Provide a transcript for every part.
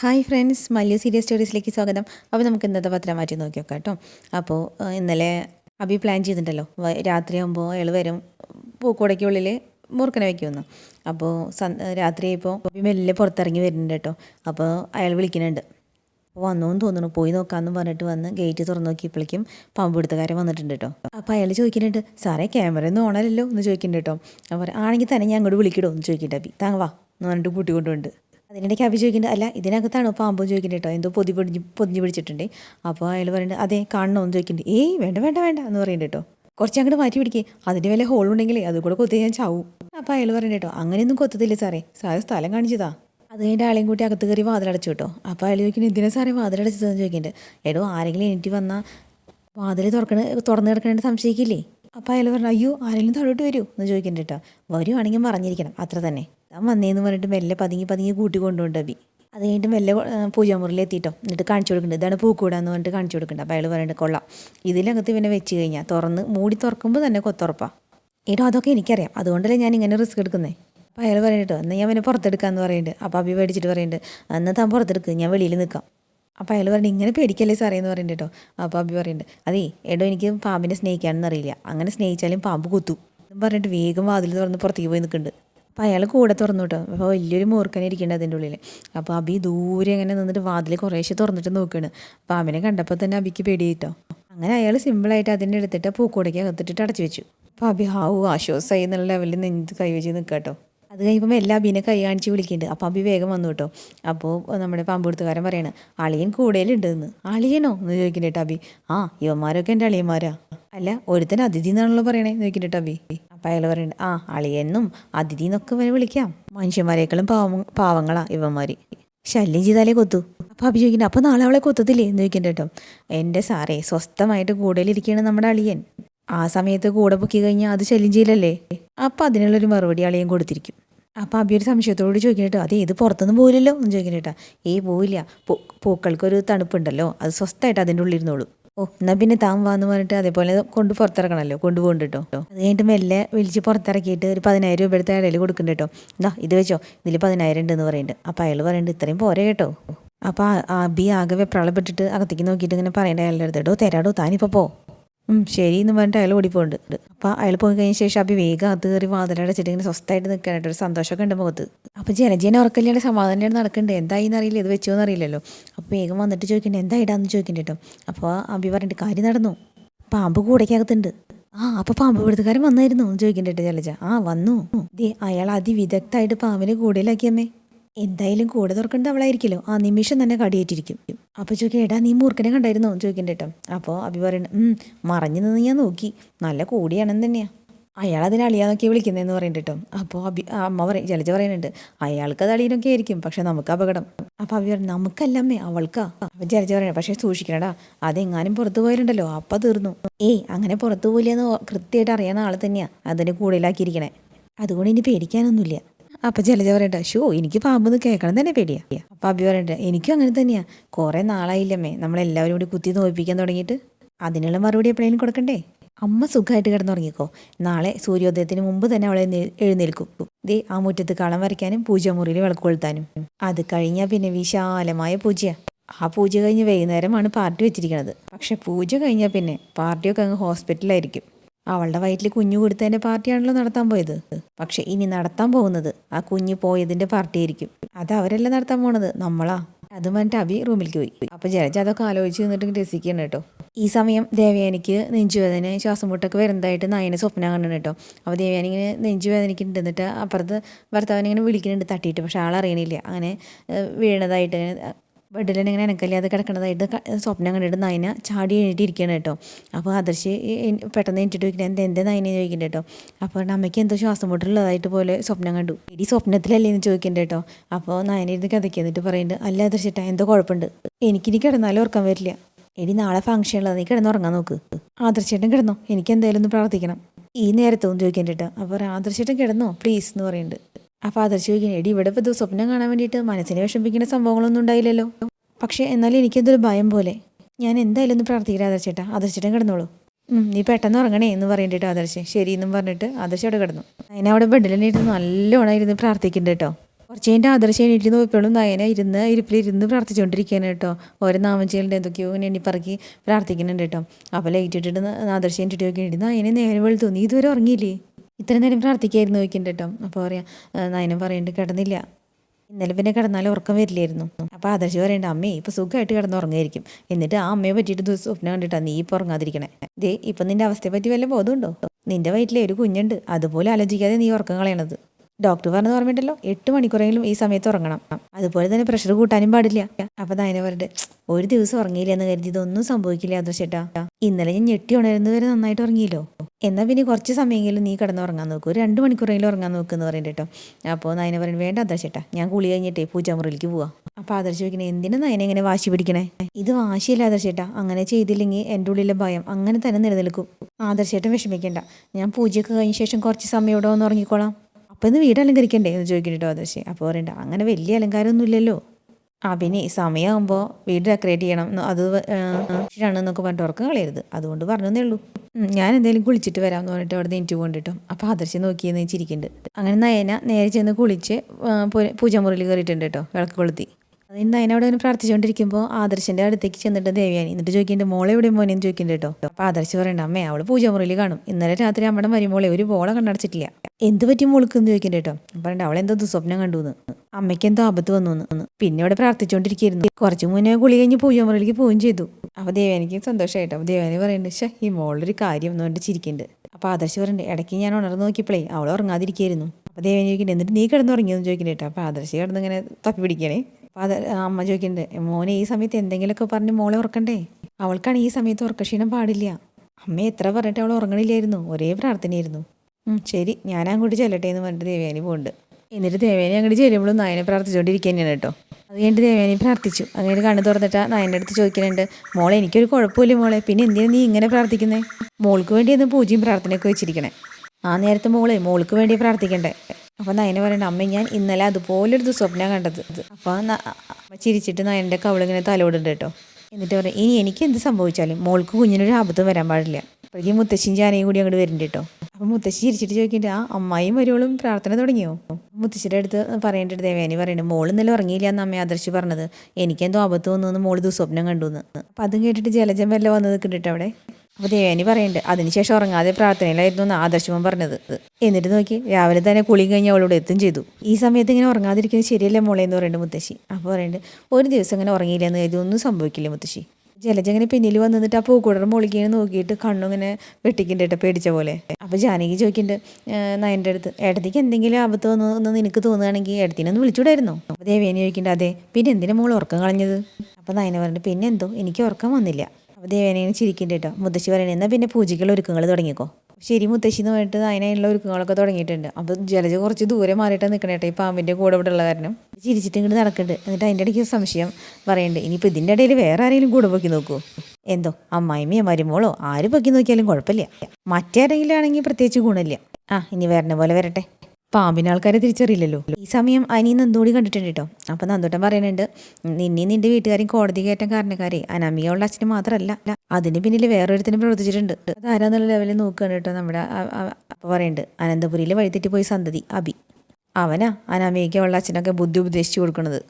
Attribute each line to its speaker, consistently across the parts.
Speaker 1: Hi friends മല്യ serious സ്റ്റോറീസിലേക്ക് സ്വാഗതം. അപ്പോൾ നമുക്ക് ഇന്നത്തെ പത്രം മാറ്റി നോക്കി നോക്കാം കേട്ടോ അപ്പോൾ ഇന്നലെ അഭി പ്ലാൻ ചെയ്തിട്ടുണ്ടല്ലോ. രാത്രി രാത്രിയാകുമ്പോൾ അയാൾ വരും. പൂക്കോടയ്ക്കുള്ളിൽ മൂർക്കനെ വയ്ക്കുമെന്ന് അപ്പോൾ രാത്രി ആയപ്പോൾ അഭി മെല്ലെ പുറത്തിറങ്ങി വരുന്നുണ്ട് കേട്ടോ. അപ്പോൾ അയാൾ വിളിക്കുന്നുണ്ട്. അപ്പോൾ വന്നോന്ന് തോന്നുന്നു. പോയി നോക്കാമെന്ന് പറഞ്ഞിട്ട് വന്ന് ഗേറ്റ് തുറന്ന് നോക്കിയപ്പോഴേക്കും പാമ്പ് എടുത്തുകാരെ വന്നിട്ടുണ്ട് കേട്ടോ. അപ്പോൾ അയാൾ ചോദിക്കുന്നുണ്ട് സാറേ ക്യാമറ ഒന്നും ഓണല്ലോ എന്ന് ചോദിക്കുന്നുണ്ട് കേട്ടോ. അപ്പോൾ ആണെങ്കിൽ തന്നെ ഞാൻ അങ്ങോട്ട് വിളിക്കടോ എന്ന് ചോദിക്കട്ടെ അഭി താങ്ങ് വാ എന്ന് പറഞ്ഞിട്ട് കൂട്ടി കൊണ്ടുണ്ട് അതിനിടയ്ക്ക് അഭി ചോദിക്കുന്നുണ്ട് അല്ല ഇതിനകത്താണോ പാമ്പ് ചോദിക്കുന്നത് കേട്ടോ. എന്തോ പൊതി പൊടിഞ്ഞ് പൊതിഞ്ഞ് പിടിച്ചിട്ടുണ്ട്. അപ്പോൾ അയാൾ പറയുന്നുണ്ട് അതെ കാണണോ? എന്ന് ചോദിക്കുന്നുണ്ട്. ഏയ് വേണ്ട വേണ്ട വേണ്ട എന്ന് പറയുന്നുണ്ട് കേട്ടോ. കുറച്ച് അങ്ങോട്ട് മാറ്റി പിടിക്കേ. അതിന്റെ വില ഹോൾ ഉണ്ടെങ്കിലേ അത് കൂടെ കൊത്തി ഞാൻ ചാവും. അപ്പോൾ അയാൾ പറയുന്നുണ്ട് കേട്ടോ അങ്ങനെയൊന്നും കൊത്തത്തില്ല സാറേ. സാറ് സ്ഥലം കാണിച്ചതാ. അത് കഴിഞ്ഞിട്ട് ആളെയും കൂട്ടി അകത്ത് കയറി വാതിലടച്ചു കേട്ടോ. അപ്പോൾ അയാൾ ചോദിക്കുന്നത് എന്തിനാ സാറേ വാതിലടച്ചതെന്ന് ചോദിക്കുന്നുണ്ട്. എടോ ആരെങ്കിലും എണീറ്റ് വന്നാൽ വാതിൽ തുറക്കണ തുറന്ന് കിടക്കണേട്ട് സംശയിക്കില്ലേ? അപ്പോൾ അയാൾ പറഞ്ഞു അയ്യോ ആരെങ്കിലും താഴോട്ട് വരൂ എന്ന് ചോദിക്കുന്നുണ്ട് കേട്ടോ. വരുവാണെങ്കിൽ പറഞ്ഞിരിക്കണം അത്ര തന്നെ. താൻ വന്നേന്ന് പറഞ്ഞിട്ട് മെല്ലെ പതുങ്ങി പതുങ്ങി കൂട്ടി കൊണ്ടുകൊണ്ട് അബി അത് കഴിഞ്ഞിട്ട് മെല്ലെ പൂജാമുറിയിൽ എത്തിയിട്ടോ എന്നിട്ട് കാണിച്ചു കൊടുക്കുന്നുണ്ട്. ഇതാണ് പൂക്കൂടാന്ന് പറഞ്ഞിട്ട് കാണിച്ചു കൊടുക്കുന്നുണ്ട്. അപ്പോൾ അയാൾ പറഞ്ഞിട്ട് കൊള്ളാം. ഇതിലകത്ത് പിന്നെ വെച്ച് കഴിഞ്ഞാൽ തുറന്ന് മൂടി തുറക്കുമ്പോൾ തന്നെ കൊത്തുറപ്പാ. എടോ അതൊക്കെ എനിക്കറിയാം. അതുകൊണ്ടല്ലേ ഞാൻ ഇങ്ങനെ റിസ്ക് എടുക്കുന്നത് അപ്പോൾ അയാൾ പറഞ്ഞിട്ട് എന്നാൽ ഞാൻ പിന്നെ പുറത്തെടുക്കാമെന്ന് പറയുന്നുണ്ട് അപ്പോൾ അബി മേടിച്ചിട്ട് പറയുന്നുണ്ട് എന്നാൽ താൻ പുറത്തെടുക്കുക ഞാൻ വെളിയിൽ നിൽക്കാം അപ്പോൾ അയാൾ പറഞ്ഞു ഇങ്ങനെ പേടിക്കല്ലേ സാറേ? എന്ന് പറയുന്നുണ്ട് കേട്ടോ. അപ്പോൾ അബി പറയുന്നുണ്ട് അതേ എടോ എനിക്ക് പാമ്പിനെ സ്നേഹിക്കാണെന്ന് അറിയില്ല. അങ്ങനെ സ്നേഹിച്ചാലും പാമ്പ് കുത്തു. പറഞ്ഞിട്ട് വേഗം വാതിൽ തുറന്ന് പുറത്തേക്ക് പോയി നിൽക്കുന്നുണ്ട് അപ്പോൾ അയാൾ കൂടെ തുറന്നു കേട്ടോ അപ്പോൾ വലിയൊരു മൂർക്കനെ ഇരിക്കുന്നുണ്ട് അതിന്റെ ഉള്ളിൽ അപ്പോൾ അബി ദൂരെ അങ്ങനെ നിന്നിട്ട് വാതിൽ കുറേശ്ശെ തുറന്നിട്ട് നോക്കുകയാണ് പാമ്പിനെ കണ്ടപ്പോൾ തന്നെ അബിക്ക് പേടിയിട്ടോ അങ്ങനെ അയാൾ സിമ്പിളായിട്ട് അതിന്റെ എടുത്തിട്ട് പൂക്കോടയ്ക്ക് അകത്തിട്ട് അടച്ചു വെച്ചു. അപ്പോൾ അബി ഹാവു ആശ്വാസമായി എന്നുള്ള ലെവലിൽ നെഞ്ച് കൈവച്ച് നിൽക്കാം കേട്ടോ അത് കഴിയുമ്പോൾ എല്ലാ അബീനെ കൈ കാണിച്ച് വിളിക്കുന്നുണ്ട്. അപ്പോൾ അബി വേഗം വന്നു കേട്ടോ. അപ്പോൾ നമ്മുടെ പാമ്പുടുത്തുകാരൻ പറയണ അളിയൻ കൂടുതലുണ്ടെന്ന്. അളിയനോ? എന്ന് ചോദിക്കുന്നുണ്ട് അബി. ആ ഇവന്മാരൊക്കെ എന്റെ അളിയന്മാരാ. അല്ല ഒരുത്തൻ അതിഥി എന്നാണല്ലോ പറയണേ? എന്ന് ചോദിക്കുന്നുണ്ട് അബി. അപ്പം അയാൾ പറയുന്നുണ്ട് ആ അളിയനും അതിഥി എന്നൊക്കെ വരെ വിളിക്കാം. മനുഷ്യന്മാരെക്കാളും പാവ പാവങ്ങളാ ഇവന്മാർ ശല്യം ചെയ്താലേ കൊത്തു. അപ്പോൾ അഭി ചോദിക്കുന്നത് അപ്പോൾ നാളെ അവളെ കൊത്തത്തില്ലേ? എന്ന് ചോദിക്കുന്നുണ്ട് കേട്ടോ. എന്റെ സാറേ സ്വസ്ഥമായിട്ട് കൂടുതലിരിക്കുകയാണ് നമ്മുടെ അളിയൻ. ആ സമയത്ത് കൂടെ പൊക്കി കഴിഞ്ഞാൽ അത് ശല്യം ചെയ്യലല്ലേ അപ്പം അതിനുള്ളൊരു മറുപടി അളിയൻ കൊടുത്തിരിക്കും. അപ്പം അബി ഒരു സംശയത്തോട് ചോദിക്കണം കേട്ടോ അതേ ഇത് പുറത്തൊന്നും പോയില്ലല്ലോ എന്ന് ചോദിക്കണേട്ടാ ഏ പോവില്ല. പൂ പൂക്കൾക്കൊരു തണുപ്പുണ്ടല്ലോ അത് സ്വസ്ഥമായിട്ട് അതിന്റെ ഉള്ളിൽ ഇരുന്നോളൂ ഓ എന്നാൽ പിന്നെ താൻ വാന്ന് പറഞ്ഞിട്ട് അതേപോലെ കൊണ്ട് പുറത്തിറക്കണമല്ലോ കൊണ്ടുപോകുന്നുണ്ട് കേട്ടോ അത് കഴിഞ്ഞിട്ട് മെല്ലെ വിളിച്ച് പുറത്തിറക്കിയിട്ട് ഒരു പതിനായിരം രൂപ എടുത്ത് അയാളിൽ കൊടുക്കുന്നുണ്ട് കേട്ടോ എന്താ ഇത് വെച്ചോ ഇതിൽ പതിനായിരം ഉണ്ടെന്ന് പറയുന്നുണ്ട് അപ്പോൾ അയാൾ പറയുന്നുണ്ട് ഇത്രയും പോരെ കേട്ടോ. അപ്പം ആ ബി ആകെ വെപ്രാളപ്പെട്ടിട്ട് അകത്തേക്ക് നോക്കിയിട്ട് ഇങ്ങനെ പറയേണ്ട അയാളുടെ അടുത്ത് എടോ തരാടോ താനിപ്പോൾ പോ. ശരി എന്ന് പറഞ്ഞിട്ട് അയാൾ ഓടിപ്പോണ്ട്. അപ്പോൾ അയാൾ പോയി കഴിഞ്ഞ ശേഷം അഭി വേഗം അത് കയറി വാതിലടച്ചിട്ട് ഇങ്ങനെ സ്വസ്ഥമായിട്ട് നിൽക്കാനായിട്ട് ഒരു സന്തോഷമൊക്കെ ഉണ്ട് മുഖത്ത്. അപ്പോൾ ജനജീന ഉറക്കല്ലാണ്ട് സമാധാനം നടക്കുന്നുണ്ട് എന്തായി എന്നറിയില്ല. ഇത് വെച്ചോ എന്നറിയില്ലല്ലോ. അപ്പോൾ വേഗം വന്നിട്ട് ചോദിക്കണ്ടേ എന്തായിടാന്ന് ചോദിക്കണ്ടേ കേട്ടോ. അപ്പോൾ അഭി പറഞ്ഞിട്ട് കാര്യം നടന്നു. പാമ്പ് കൂടയ്ക്കകത്തുണ്ട് ആ അപ്പോൾ പാമ്പ് പിടുത്തക്കാരൻ വന്നായിരുന്നു ചോദിക്കണ്ടേ ജലജ. ആ വന്നു. ദേ അയാൾ അതിവിദഗ്ധമായിട്ട് പാമ്പിനെ കൂടയിലാക്കിയമ്മേ. എന്തായാലും കൂടെ തുറക്കേണ്ടത് അവളായിരിക്കല്ലോ ആ നിമിഷം തന്നെ കടിയേറ്റിരിക്കും. അപ്പോൾ ചോദിക്കാം എടാ നീ മൂർക്കനെ കണ്ടായിരുന്നോ? ചോദിക്കണ്ട കേട്ടോ. അപ്പോൾ അഭി പറയണം "ഉം, മറഞ്ഞു നിന്ന് ഞാൻ നോക്കി. നല്ല കൂടിയാണെന്ന് തന്നെയാ. അയാൾ അതിനെ അളിയാന്നൊക്കെ വിളിക്കുന്നതെന്ന് പറയുന്നുണ്ട് കേട്ടോ. അപ്പോൾ അഭി അമ്മ പറയും ജലജ പറയുന്നുണ്ട് അയാൾക്ക് അത് അളിയനൊക്കെ ആയിരിക്കും പക്ഷെ നമുക്ക് അപകടം. അപ്പോൾ അഭി പറഞ്ഞു നമുക്കല്ലമ്മേ അവൾക്കാ. അപ്പോൾ ജലജ പറയണം പക്ഷേ സൂക്ഷിക്കണടാ അതെങ്ങാനും പുറത്തു പോയിട്ടുണ്ടല്ലോ അപ്പം തീർന്നു. ഏയ് അങ്ങനെ പുറത്തു പോയില്ലെന്ന് കൃത്യമായിട്ട് അറിയാവുന്ന ആൾ തന്നെയാണ് അതിനെ കൂടുതലാക്കിയിരിക്കണേ. അതുകൊണ്ട് ഇനി പേടിക്കാനൊന്നുമില്ല. അപ്പം ജലജ പറയട്ടെ ഷോ എനിക്ക് പാമ്പെന്ന് കേൾക്കണം തന്നെ പേടിയാ. അപ്പം അബി പറയട്ടെ എനിക്കും അങ്ങനെ തന്നെയാ. കുറേ നാളായില്ലമ്മേ നമ്മളെല്ലാവരും കൂടി കുത്തി നോയിപ്പിക്കാൻ തുടങ്ങിയിട്ട്. അതിനുള്ള മറുപടി എപ്പോഴേലും കൊടുക്കണ്ടേ? അമ്മ സുഖമായിട്ട് കിടന്നുറങ്ങിക്കോ. നാളെ സൂര്യോദയത്തിന് മുമ്പ് തന്നെ അവളെ എഴുന്നേ- എഴുന്നേൽക്കും. ദേ ആ മുറ്റത്ത് കളം വരയ്ക്കാനും പൂജമുറിയിൽ വിളക്ക് കൊളുത്താനും. അത് കഴിഞ്ഞാൽ പിന്നെ വിശാലമായ പൂജയാണ് ആ പൂജ കഴിഞ്ഞ് വൈകുന്നേരമാണ് പാർട്ടി വെച്ചിരിക്കുന്നത് പക്ഷെ പൂജ കഴിഞ്ഞാൽ പിന്നെ പാർട്ടിയൊക്കെ അങ്ങ് ഹോസ്പിറ്റലായിരിക്കും അവളുടെ വയറ്റിൽ കുഞ്ഞു കൊടുത്തതിന്റെ പാർട്ടിയാണല്ലോ നടത്താൻ പോയത്. പക്ഷെ ഇനി നടത്താൻ പോകുന്നത് ആ കുഞ്ഞ് പോയതിന്റെ പാർട്ടിയായിരിക്കും. അത് അവരല്ല നടത്താൻ പോണത്? നമ്മളാ. അത് പറഞ്ഞിട്ട് അബി റൂമിലേക്ക് പോയി. അപ്പോൾ ജലജ അതൊക്കെ ആലോചിച്ച് നിന്നിട്ട് രസിക്കണം കേട്ടോ. ഈ സമയം ദേവയാനിക്ക് നെഞ്ചുവേദന ശ്വാസം മുട്ടൊക്കെ വരുന്നതായിട്ട് നായനെ സ്വപ്നം കാണണം കേട്ടോ. അപ്പോൾ ദേവയാനി ഇങ്ങനെ നെഞ്ചുവേദനയ്ക്ക് ഉണ്ടെന്നിട്ട് അപ്പുറത്ത് ഭർത്താവിനെ ഇങ്ങനെ വിളിക്കുന്നുണ്ട് തട്ടിയിട്ട്. പക്ഷെ ആളറിയണില്ല. അങ്ങനെ വീണതായിട്ട് ബെഡിൽ ഇങ്ങനെ എനക്കല്ലാതെ കിടക്കണതായിട്ട് സ്വപ്നം കണ്ടിട്ട് നയന ചാടി എഴുതിയിരിക്കണം കേട്ടോ. അപ്പോൾ ആദർശ് പെട്ടെന്ന് എണീറ്റിട്ട് ചോദിക്കുന്നത് എന്താ എന്താ നയനെ? ചോദിക്കണ്ട കേട്ടോ. അപ്പോൾ അമ്മയ്ക്ക് എന്തോ ശ്വാസം മുട്ടുള്ളതായിട്ട് പോലെ സ്വപ്നം കണ്ടു. ഇടി സ്വപ്നത്തിലല്ലേ? എന്ന് ചോദിക്കണ്ട കേട്ടോ. അപ്പോൾ നയന ഇരുന്ന് കഥയ്ക്ക് എന്നിട്ട് പറയുന്നുണ്ട് അല്ല ആദർശേട്ടാ എന്തോ കുഴപ്പമുണ്ട്. എനിക്കിനി കിടന്നാലും ഉറക്കാൻ വരില്ല. എടി നാളെ ഫംഗ്ഷൻ ഉള്ളത് നീ കിടന്നുറങ്ങാൻ നോക്ക്. ആദർശേട്ടൻ കിടന്നോ? എനിക്ക് എന്തായാലും ഒന്ന് പ്രാർത്ഥിക്കണം. ഈ നേരത്തും ചോദിക്കണ്ട കേട്ടോ. അപ്പോൾ ആദർശേട്ടൻ കിടന്നോ? പ്ലീസ് എന്ന് പറയുന്നുണ്ട്. അപ്പോൾ ആദർശ് ചോദിക്കുന്നത് എടി ഇവിടെ ഇപ്പോൾ സ്വപ്നം കാണാൻ വേണ്ടിയിട്ട് മനസ്സിനെ വിഷമിപ്പിക്കുന്ന സംഭവങ്ങളൊന്നും ഉണ്ടായില്ലല്ലോ. പക്ഷേ എന്നാലും എനിക്കെന്തൊരു ഭയം പോലെ. ഞാൻ എന്തായാലും ഒന്ന് പ്രാർത്ഥിക്കില്ല ആദർശേട്ടാ. ആദർശേട്ടൻ കിടന്നോളൂ. നീ പെട്ടെന്ന് ഉറങ്ങണേ എന്ന് പറയേണ്ടിട്ട് ആദർശ്. ശരി എന്നും പറഞ്ഞിട്ട് ആദർശ് അവിടെ കിടന്നു. നയന അവിടെ ബെഡിൽ ഇരുന്ന് നല്ലോണം ഇരുന്ന് പ്രാർത്ഥിക്കുന്നുണ്ട് കേട്ടോ. കുറച്ച് കഴിഞ്ഞിട്ട് ആദർശം എണീറ്റ് നോക്കിയപ്പോഴും നയന ഇരുന്ന് ഇരിപ്പിലിരുന്ന് പ്രാർത്ഥിച്ചുകൊണ്ടിരിക്കുകയാണ് കേട്ടോ. ഓരോ നാമച്ചകളുടെ എന്തൊക്കെയോ ഇങ്ങനെ എണ്ണിപ്പറക്കി പ്രാർത്ഥിക്കുന്നുണ്ട് കേട്ടോ. അപ്പോൾ ലൈറ്റ് ഇട്ടിട്ട് ആദർശം എണീറ്റ് നോക്കിയിട്ട് നയനെ നേരെ വെളുത്തു. നീ ഇതുവരെ ഉറങ്ങിയില്ലേ? ഇത്രയും നേരം പ്രാർത്ഥിക്കായിരുന്നു നോക്കിയിട്ട് കേട്ടോ അപ്പോൾ പറയാം നയനം പറയുന്നുണ്ട് കിടന്നില്ല. ഇന്നലെ പിന്നെ കിടന്നാൽ ഉറക്കം വരില്ലായിരുന്നു. അപ്പോൾ ആദർശി പറയേണ്ട അമ്മേ ഇപ്പോൾ സുഖമായിട്ട് കിടന്ന് ഉറങ്ങായിരിക്കും. എന്നിട്ട് ആ അമ്മയെ പറ്റിയിട്ട് ദിവസം സ്വപ്നം കണ്ടിട്ടാ നീ ഇപ്പോൾ ഉറങ്ങാതിരിക്കണേ. ദേ ഇപ്പം നിന്റെ അവസ്ഥയെ പറ്റി വല്ല ബോധമുണ്ടോ? നിന്റെ വയറ്റിലെ ഒരു കുഞ്ഞുണ്ട്. അതുപോലെ ആലോചിക്കാതെ നീ ഉറക്കം കളയണത്. ഡോക്ടർ പറഞ്ഞത് ഓർമ്മയുണ്ടല്ലോ? എട്ട് മണിക്കൂറെങ്കിലും ഈ സമയത്ത് ഉറങ്ങണം. അതുപോലെ തന്നെ പ്രഷർ കൂട്ടാനും പാടില്ല. അപ്പൊ നയന പറഞ്ഞിട്ട് ഒരു ദിവസം ഉറങ്ങിയില്ല എന്ന് കരുതി ഇതൊന്നും സംഭവിക്കില്ല ആദർശേട്ടാ ഇന്നലെ ഞാൻ ഞെട്ടി ഉണരുന്നത് വരെ നന്നായിട്ട് ഉറങ്ങിയില്ലോ? എന്നാൽ പിന്നെ കുറച്ച് സമയമെങ്കിലും നീ കിടന്ന് ഉറങ്ങാൻ നോക്കൂ. രണ്ട് മണിക്കൂറെങ്കിലും ഉറങ്ങാൻ നോക്ക് എന്ന് പറയുന്നത് കേട്ടോ. അപ്പോൾ നയന പറയുന്നത് വേണ്ട ആദർശേട്ടാ ഞാൻ കുളി കഴിഞ്ഞിട്ടേ പൂജാമുറിയിലേക്ക് പോവാ. അപ്പോൾ ആദർശ് ചോദിക്കണേ എന്തിനാ നയന ഇങ്ങനെ വാശി പിടിക്കണേ? ഇത് വാശിയല്ല ആദർശേട്ടാ അങ്ങനെ ചെയ്തില്ലെങ്കിൽ എന്റെ ഉള്ളിലെ ഭയം അങ്ങനെ തന്നെ നിലനിൽക്കും. ആദർശേട്ടൻ വിഷമിക്കേണ്ട. ഞാൻ പൂജയൊക്കെ കഴിഞ്ഞ ശേഷം കുറച്ച് സമയം ഇവിടെ വന്ന് ഉറങ്ങിക്കോളാം. അപ്പം ഇന്ന് വീട് അലങ്കരിക്കണ്ടേ എന്ന് ചോദിക്കട്ടോ ആദർശ്. അപ്പോൾ പറയണ്ട അങ്ങനെ വലിയ അലങ്കാരമൊന്നും ഇല്ലല്ലോ പിന്നെ സമയമാകുമ്പോൾ വീട് ഡെക്കറേറ്റ് ചെയ്യണം അത് ആണെന്നൊക്കെ പറഞ്ഞിട്ട് ഉറക്കം കളയരുത്. അതുകൊണ്ട് പറഞ്ഞതേ ഉള്ളൂ. ഞാൻ എന്തെങ്കിലും കുളിച്ചിട്ട് വരാമെന്ന് പറഞ്ഞിട്ട് അവിടെ നീറ്റ് കൊണ്ടിട്ടും അപ്പോൾ ആദർശം നോക്കിയെന്ന് ചിരിക്കുന്നുണ്ട് അങ്ങനെ നയന നേരെ ചെന്ന് കുളിച്ച് പൂജാമുറിയിൽ കയറിയിട്ടുണ്ട് കേട്ടോ വിളക്ക് കൊളുത്തി. അതിന് അതിനോട് ഇങ്ങനെ പ്രാർത്ഥിച്ചുകൊണ്ടിരിക്കുമ്പോൾ ആദർശിന്റെ അടുത്തേക്ക് ചെന്നിട്ട് ദേവയാനി എന്നിട്ട് ചോദിക്കുന്നുണ്ട് മോളെ എവിടെയും മോനെ? എന്ന് ചോദിക്കുന്നുണ്ട് കേട്ടോ. അപ്പോൾ ആദർശ് പറയണ്ട അമ്മേ അവൾ പൂജാമുറിയിൽ കാണും. ഇന്നലെ രാത്രി അമ്മയുടെ മരുമോളെ ഒരു ബോളെ കണ്ണടച്ചിട്ടില്ല എന്ത് പറ്റി മോൾക്ക്? എന്ന് ചോദിക്കുന്നുണ്ട് കേട്ടോ. പറയണ്ട അവളെന്തോ ദുസ്വപ്നം കണ്ടു എന്ന്. അമ്മയ്ക്ക് എന്തോ ആപത്ത് വന്നു എന്ന്. പിന്നെ ഇവിടെ പ്രാർത്ഥിച്ചുകൊണ്ടിരിക്കുന്നു. കുറച്ച് മുന്നേ കുളി കഴിഞ്ഞ് പൂജാമുറിയിലേക്ക് പോവുകയും ചെയ്തു. അപ്പോൾ ദേവാനിക്ക് സന്തോഷമായിട്ടോ അപ്പോൾ ദേവാനി പറയുന്നുണ്ട് ഷേ ഈ മോളൊരു കാര്യം എന്ന് പറഞ്ഞിട്ട് ചിരിക്കുന്നുണ്ട്. അപ്പോൾ ആദർശ് പറയുന്നുണ്ട് ഇടയ്ക്ക് ഞാൻ ഉണർന്ന് നോക്കിയപ്പോഴേ അവൾ ഉറങ്ങാതിരിക്കുകയായിരുന്നു. അപ്പോൾ ദേവാനി ചോദിക്കുന്നുണ്ട് എന്നിട്ട് നീ കിടന്നുറങ്ങിയെന്ന് ചോദിക്കുന്നുണ്ട് കേട്ടോ. അപ്പോൾ ആദർശ് കിടന്നിങ്ങനെ തപ്പി പിടിക്കണേ അത് അമ്മ ചോദിക്കുന്നുണ്ട് മോനെ ഈ സമയത്ത് എന്തെങ്കിലുമൊക്കെ പറഞ്ഞ് മോളെ ഉറക്കണ്ടേ? അവൾക്കാണ് ഈ സമയത്ത് ഉറക്കക്ഷീണം പാടില്ല. അമ്മ എത്ര പറഞ്ഞിട്ട് അവൾ ഉറങ്ങണില്ലായിരുന്നു ഒരേ പ്രാർത്ഥനയായിരുന്നു. ശരി ഞാൻ അങ്ങോട്ട് ചെല്ലട്ടെ എന്ന് പറഞ്ഞിട്ട് ദേവേനി പോകുന്നുണ്ട് എന്നിട്ട് ദേവേനി അങ്ങോട്ട് ചെല്ലുമ്പോഴും നായനെ പ്രാർത്ഥിച്ചുകൊണ്ടിരിക്കുക കേട്ടോ അത് കഴിഞ്ഞിട്ട് ദേവേനി പ്രാർത്ഥിച്ചു. അങ്ങനെ കണ്ണു തുറന്നിട്ട് നായന്റെ അടുത്ത് ചോദിക്കുന്നുണ്ട് മോളെ എനിക്കൊരു കുഴപ്പമില്ല മോളെ പിന്നെ എന്തിനാണ് നീ ഇങ്ങനെ പ്രാർത്ഥിക്കുന്നത് മോൾക്ക് വേണ്ടിയൊന്ന് പൂജയും പ്രാർത്ഥനയൊക്കെ വെച്ചിരിക്കണേ. ആ നേരത്തെ മോളെ മോൾക്ക് വേണ്ടി പ്രാർത്ഥിക്കണ്ടേ? അപ്പോൾ നയന പറയണ്ട അമ്മ ഞാൻ ഇന്നലെ അതുപോലൊരു സ്വപ്നം കണ്ടത്. അപ്പോൾ ചിരിച്ചിട്ട് നയന്റെ കവളിങ്ങനെ തലോടുണ്ട് കേട്ടോ. എന്നിട്ട് പറയും ഇനി എനിക്ക് എന്ത് സംഭവിച്ചാലും മോൾക്ക് കുഞ്ഞിനൊരു ആപത്തും വരാൻ പാടില്ല. അപ്പോഴേക്കും മുത്തശ്ശി ജാനയും കൂടി അങ്ങോട്ട് വരുന്നുണ്ട് കേട്ടോ. അപ്പം മുത്തശ്ശി ചിരിച്ചിട്ട് ചോദിക്കേണ്ട ആ അമ്മായും വരുവോളും പ്രാർത്ഥന തുടങ്ങിയോ? മുത്തശ്ശിയുടെ അടുത്ത് പറയേണ്ടത് ദേവേനി പറയുന്നത് മോൾ ഇന്നലെ ഉറങ്ങിയില്ല എന്ന് അമ്മ ആദർശി പറഞ്ഞത്. എനിക്കെന്തോ ആപത്ത് വന്നു മോൾ ദുസ്വപ്നം കണ്ടു എന്ന് അപ്പം അതും കേട്ടിട്ട് ജലജം വല്ല വന്നത് കിട്ടിട്ട് അവിടെ. അപ്പോൾ ദേവേനി പറയുന്നുണ്ട് അതിനുശേഷം ഉറങ്ങാതെ പ്രാർത്ഥനയിലായിരുന്നു എന്ന് ആദർശമൻ പറഞ്ഞത്. എന്നിട്ട് നോക്കി രാവിലെ തന്നെ കുളി കഴിഞ്ഞ് അവളോട് എത്തും ചെയ്തു. ഈ സമയത്ത് ഇങ്ങനെ ഉറങ്ങാതിരിക്കുന്നത് ശരിയല്ലേ മോളെ? എന്ന് പറയുന്നുണ്ട് മുത്തശ്ശി. അപ്പോൾ പറയുന്നുണ്ട് ഒരു ദിവസം ഇങ്ങനെ ഉറങ്ങിയില്ല എന്ന് കരുതി ഒന്നും സംഭവിക്കില്ല മുത്തശ്ശി. ജലജ ഇങ്ങനെ പിന്നിൽ വന്നിട്ട് ആ പൂക്കൂടർ മുളിങ്ങനെ നോക്കിയിട്ട് കണ്ണിങ്ങനെ വെട്ടിക്കിണ്ടിട്ട് പേടിച്ച പോലെ. അപ്പോൾ ജാനകി ചോദിക്കുന്നുണ്ട് നയന്റെ അടുത്ത് ഏട്ടത്തിക്ക് എന്തെങ്കിലും ആപത്ത് വന്നു എന്ന് നിനക്ക് തോന്നുകയാണെങ്കിൽ ഏട്ടത്തിനൊന്ന് ഒന്ന് വിളിച്ചൂടായിരുന്നോ? അപ്പോൾ ദേവേനി ചോദിക്കുന്നുണ്ട് അതെ പിന്നെ എന്തിനാ മോൾ ഉറക്കം കളഞ്ഞത്? അപ്പോൾ നയന പറഞ്ഞിട്ട് പിന്നെ എന്തോ എനിക്ക് ഉറക്കം വന്നില്ല. അപ്പോൾ ദേവേനെ ചിരിക്കുന്നുണ്ട് കേട്ടോ മുത്തശ്ശി പറയണേ എന്നാൽ പിന്നെ പൂജയ്ക്കുള്ള ഒരുക്കങ്ങൾ തുടങ്ങിക്കോ. ശരി മുത്തശ്ശി എന്ന് പറഞ്ഞിട്ട് അതിനുള്ള ഒരുക്കങ്ങളൊക്കെ തുടങ്ങിയിട്ടുണ്ട്. അപ്പോൾ ജലജ കുറച്ച് ദൂരെ മാറിയിട്ട് നിൽക്കണേ കേട്ടോ ഈ പാമ്പിന്റെ കൂടെ ഇവിടെ ഉള്ള കാരണം. ചിരിച്ചിട്ട് ഇങ്ങോട്ട് നടക്കുന്നുണ്ട് എന്നിട്ട് അതിന്റെ ഇടയ്ക്ക് സംശയം പറയുന്നുണ്ട് ഇനിയിപ്പോൾ ഇതിന്റെ ഇടയിൽ വേറെ ആരെങ്കിലും കൂടെ പൊക്കി നോക്കൂ. എന്തോ? അമ്മായിമ്മയോ മരുമോളോ? ആര് പൊക്കി നോക്കിയാലും കുഴപ്പമില്ല. മറ്റാരെങ്കിലും ആണെങ്കിൽ പ്രത്യേകിച്ച് ഗുണമില്ല. ആ ഇനി വരണ പോലെ വരട്ടെ. പാമ്പിന് ആൾക്കാരെ തിരിച്ചറിയില്ലല്ലോ. ഈ സമയം അനി നന്ദൂടി കണ്ടിട്ടുണ്ട് കേട്ടോ. അപ്പം നന്ദൂട്ടൻ പറയുന്നുണ്ട് നിന്നെ നിന്റെ വീട്ടുകാരും കോടതി കയറ്റം കാരണക്കാരെ അനാമികയുള്ള അച്ഛന് മാത്രമല്ല അതിന് പിന്നിൽ വേറൊരുത്തിന് പ്രവർത്തിച്ചിട്ടുണ്ട്. അതാരാന്നുള്ള ലെവലിൽ നോക്കുകയാണ് കേട്ടോ നമ്മുടെ പറയുന്നുണ്ട് അനന്തപുരിയിൽ വഴിതെറ്റി പോയി സന്തതി അബി. അവനാ അനാമികയ്ക്കുള്ള അച്ഛനൊക്കെ ബുദ്ധി ഉപദേശിച്ചു കൊടുക്കുന്നത്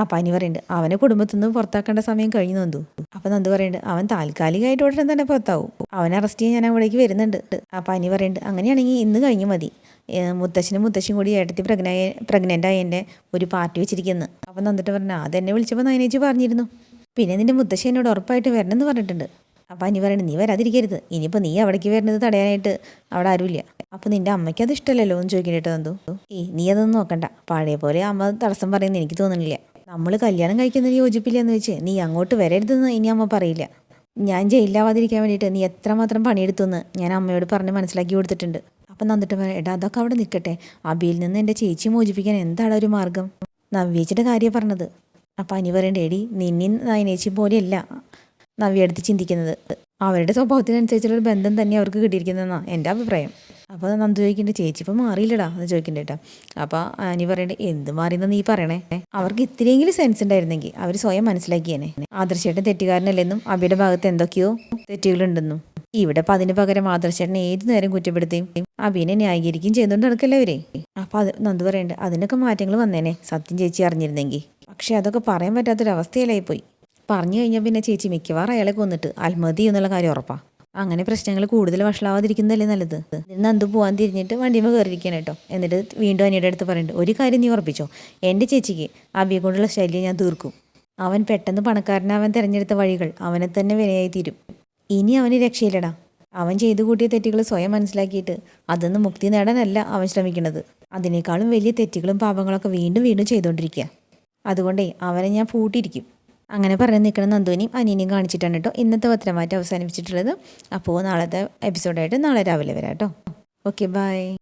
Speaker 1: അപ്പം അനി പറയുന്നുണ്ട് അവനെ കുടുംബത്തിൽ നിന്ന് പുറത്താക്കേണ്ട സമയം കഴിഞ്ഞു നന്ദു. അപ്പം നന്ദു പറയുന്നുണ്ട് അവൻ താൽക്കാലികമായിട്ട് ഉടനെ തന്നെ പുറത്താവും. അവൻ അറസ്റ്റ് ചെയ്യാൻ ഞാൻ അവിടേക്ക് വരുന്നുണ്ട്. അപ്പം അനി പറയുന്നുണ്ട് അങ്ങനെയാണെങ്കിൽ ഇന്ന് കഴിഞ്ഞു മതി. മുത്തശ്ശനും മുത്തശ്ശിയും കൂടി ഏട്ടത്തി പ്രഗ്നായ പ്രഗ്നന്റ് എന്റെ ഒരു പാർട്ടി വെച്ചിരിക്കുന്നു. അപ്പം നന്ദിട്ട് പറഞ്ഞു അതെന്നെ വിളിച്ചപ്പോൾ നയനേച്ചി പറഞ്ഞിരുന്നു. പിന്നെ നിന്റെ മുത്തശ്ശി എന്നോട് ഉറപ്പായിട്ട് വരണമെന്ന് പറഞ്ഞിട്ടുണ്ട്. അപ്പം അനി പറയണത് നീ വരാതിരിക്കരുത്. ഇനിയിപ്പോൾ നീ അവിടേക്ക് വരുന്നത് തടയാനായിട്ട് അവിടെ ആരുമില്ല. അപ്പോൾ നിന്റെ അമ്മയ്ക്ക് അത് ഇഷ്ടമല്ലല്ലോ എന്ന് ചോദിക്കേണ്ടി എന്തോ ഏയ് നീ അതൊന്നും നോക്കണ്ട. പഴയ പോലെ അമ്മ തടസ്സം പറയുന്നത് എനിക്ക് തോന്നുന്നില്ല നമ്മൾ കല്യാണം കഴിക്കുന്നതിന് യോജിപ്പില്ല എന്ന് വെച്ച് നീ അങ്ങോട്ട് വരരുതെന്ന് ഇനി അമ്മ പറയില്ല. ഞാൻ ജയിലിലാവാതിരിക്കാൻ വേണ്ടിയിട്ട് നീ എത്രമാത്രം പണിയെടുത്തുന്ന് ഞാൻ അമ്മയോട് പറഞ്ഞ് മനസ്സിലാക്കി കൊടുത്തിട്ടുണ്ട്. അപ്പം നന്നിട്ട് പറയാം എടാ അതൊക്കെ അവിടെ നിൽക്കട്ടെ അബിയിൽ നിന്ന് എന്റെ ചേച്ചി മോചിപ്പിക്കാൻ എന്താണ് ഒരു മാർഗം? നവ്യേച്ചിയുടെ കാര്യം പറഞ്ഞത്. അപ്പം അനി പറയണ്ടേ എടി നിന്നെയും നയനേച്ചി പോലെയല്ല. നവ്യ എടുത്ത് ചിന്തിക്കുന്നത്. അവരുടെ സ്വഭാവത്തിനനുസരിച്ചുള്ള ബന്ധം തന്നെ അവർക്ക് കിട്ടിയിരിക്കുന്നതെന്നാണ് എന്റെ അഭിപ്രായം. അപ്പോൾ നന്ദു ചോദിക്കേണ്ട ചേച്ചി ഇപ്പം മാറിയില്ലടാ എന്ന് ചോദിക്കണ്ട കേട്ടോ. അപ്പോൾ അനി പറയണ്ടേ എന്ത് മാറിയെന്ന് നീ പറയണേ? അവർക്ക് ഇത്തിരിയെങ്കിലും സെൻസ് ഉണ്ടായിരുന്നെങ്കിൽ അവർ സ്വയം മനസ്സിലാക്കിയേനെ. ആദർശേട്ടൻ തെറ്റുകാരനല്ലെന്നും അബിയുടെ ഭാഗത്ത് എന്തൊക്കെയോ തെറ്റുകളുണ്ടെന്നും. ഇവിടെ അപ്പം അതിന് പകരം ആദർശേട്ടനെ ഏത് നേരം കുറ്റപ്പെടുത്തുകയും അബീനെ ന്യായീകരിക്കുകയും ചെയ്തുകൊണ്ട് നടക്കല്ലേ അവരെ? അപ്പം അത് നന്ദു പറയണ്ട് അതിനൊക്കെ മാറ്റങ്ങൾ വന്നേനെ സത്യം ചേച്ചി അറിഞ്ഞിരുന്നെങ്കിൽ. പക്ഷേ അതൊക്കെ പറയാൻ പറ്റാത്തൊരവസ്ഥയിലായി പോയി പറഞ്ഞു കഴിഞ്ഞാൽ പിന്നെ ചേച്ചി മിക്കവാറും അയാളെ കൊന്നിട്ട് ആത്മഹത്യ എന്നുള്ള കാര്യം ഉറപ്പാ. അങ്ങനെ പ്രശ്നങ്ങൾ കൂടുതൽ വഷളാവാതിരിക്കുന്നതല്ലേ നല്ലത്. നന്ദു പോകാൻ തിരിഞ്ഞിട്ട് വണ്ടിയുമ്പോൾ കയറിയിരിക്കണം കേട്ടോ. എന്നിട്ട് വീണ്ടും അനിയുടെ അടുത്ത് പറയുന്നുണ്ട് ഒരു കാര്യം നീ ഉറപ്പിച്ചോ? എന്റെ ചേച്ചിക്ക് അബിയെ കൊണ്ടുള്ള ശല്യം ഞാൻ തീർക്കും. അവൻ പെട്ടെന്ന് പണക്കാരനാവൻ തിരഞ്ഞെടുത്ത വഴികൾ അവനെ തന്നെ വിനയായി തീരും. ഇനി അവന് രക്ഷയില്ലടാ. അവൻ ചെയ്തു കൂട്ടിയ തെറ്റുകൾ സ്വയം മനസ്സിലാക്കിയിട്ട് അതൊന്ന് മുക്തി നേടാനല്ല അവൻ ശ്രമിക്കുന്നത്. അതിനേക്കാളും വലിയ തെറ്റുകളും പാപങ്ങളൊക്കെ വീണ്ടും വീണ്ടും ചെയ്തുകൊണ്ടിരിക്കുക അതുകൊണ്ടേ അവനെ ഞാൻ പൂട്ടിയിരിക്കും. അങ്ങനെ പറഞ്ഞ് നിൽക്കുന്ന നന്ദുവിനെയും അനിയനെയും കാണിച്ചിട്ടാണ് കേട്ടോ ഇന്നത്തെ പത്രമാറ്റം അവസാനിപ്പിച്ചിട്ടുള്ളത്. അപ്പോൾ നാളത്തെ എപ്പിസോഡായിട്ട് നാളെ രാവിലെ വരാം കേട്ടോ. Okay bye